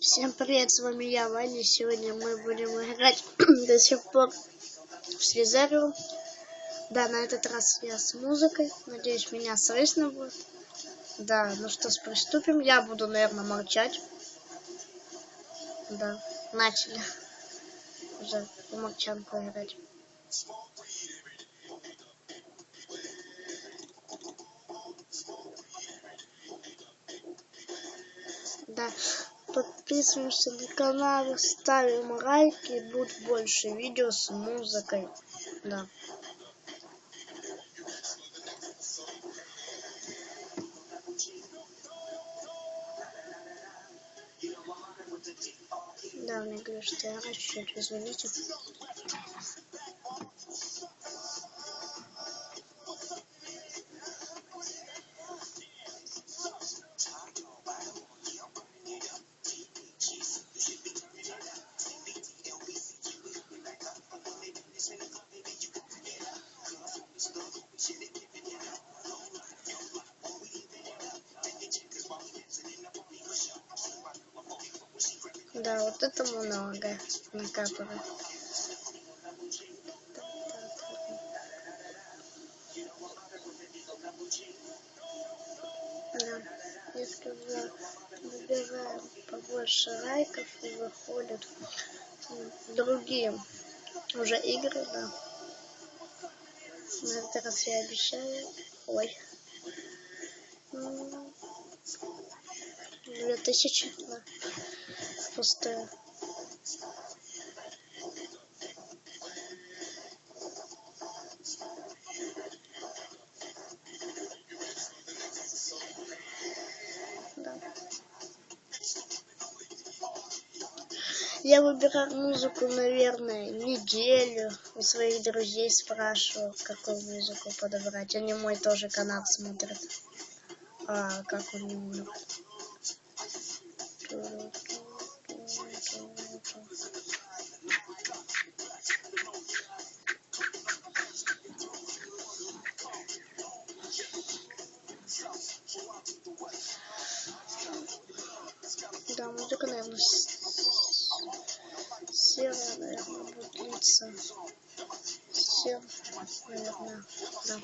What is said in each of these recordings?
Всем привет, с вами я, Ваня. Сегодня мы будем играть до сих пор в Слизерию. Да, на этот раз я с музыкой. Надеюсь, меня слышно будет. Да, ну что, приступим. Я буду, наверное, молчать. Да, начали уже в играть. Да, подписываемся на канал, ставим лайки, будет больше видео с музыкой. Да. Да, мне говорят, что я раньше, извините. Да, вот это много накапывает. Да, если выбираем побольше лайков и выходят другие уже игры, да. На этот раз я обещаю. Ой. Две тысячи, да пустая. Да. Я выбираю музыку, наверное, неделю. У своих друзей спрашиваю, какую музыку подобрать. Они мой тоже канал смотрят. А как у него? Да, музыка, наверное, серая, наверное, будет длиться. Все, наверное, да.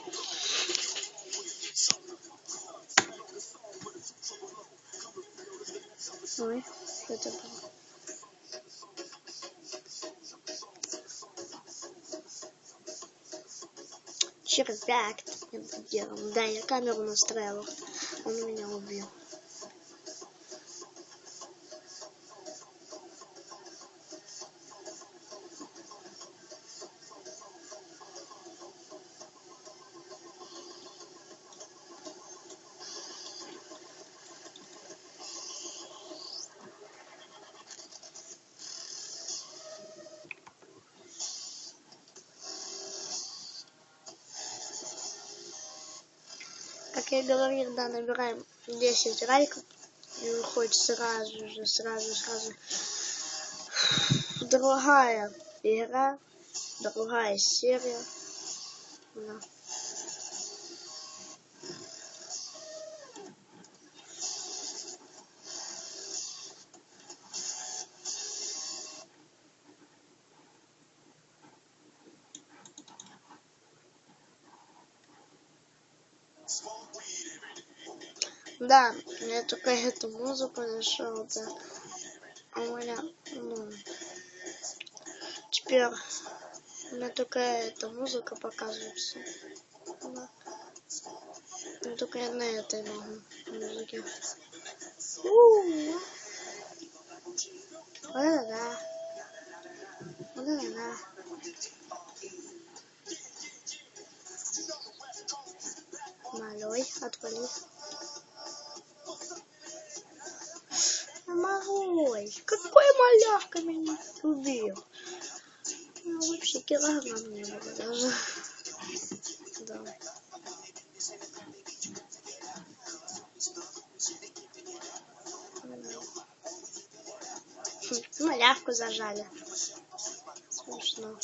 Ой, это было? Червяк это делал. Да, я камеру настраивал. Он меня убил. Как я говорил, да, набираем 10 лайков и выходит сразу же, сразу, сразу другая игра, другая серия. Да. Да, я только эту музыку нашел, да. А у меня, ну, теперь у меня только эта музыка показывается. Да. Ну, только я на этой могу музыке. Да-да-да. Да-да-да. Малой, отвали. Малой, какой малявка меня убил? Ну, вообще килограмм не было даже. Да. Малявку зажали. Смешно.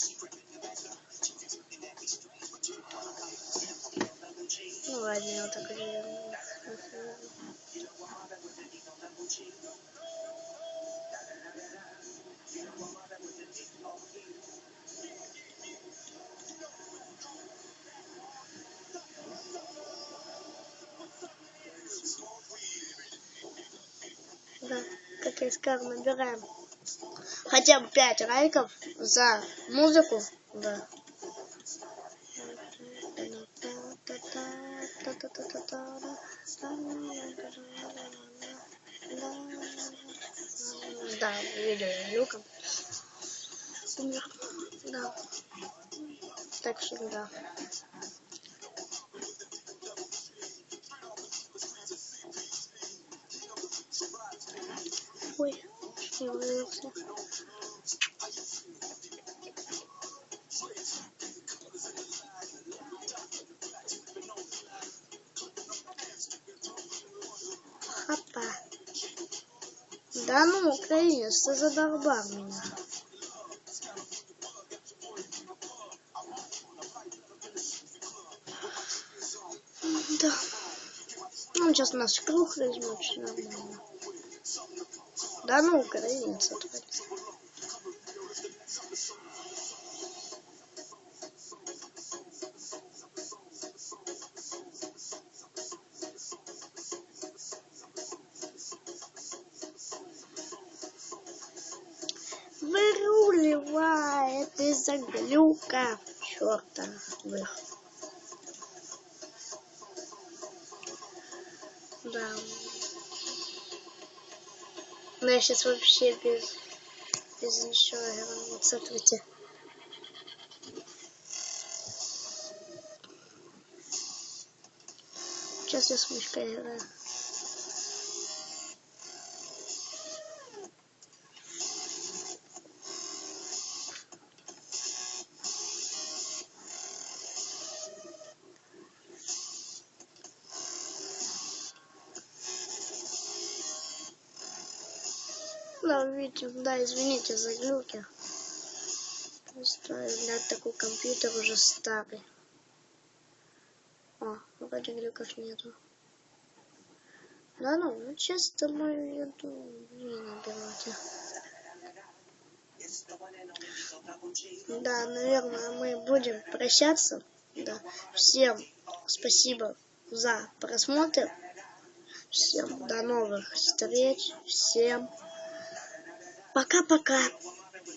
ладно, вот так уже. Э, да, как я сказал, набираем хотя бы 5 лайков за музыку. Да. Да, видео люком. Да. Так что да. Ой, что я вылился. Да ну, украинец, ты задолбал меня. Да. Ну, сейчас нас круг возьмет, нормально. Да ну, украинец отводит. Из-за глюка чертовых. Да. Но я сейчас вообще без, без ничего играю. Вот смотрите. Сейчас я с мышкой играю. Да, видите, да, извините за глюки. Просто для такой компьютер уже старый. О, вроде глюков нету. Да ну, ну чисто мою еду не наберете. Да, наверное, мы будем прощаться. Да. Всем спасибо за просмотр. Всем до новых встреч. Всем пока-пока.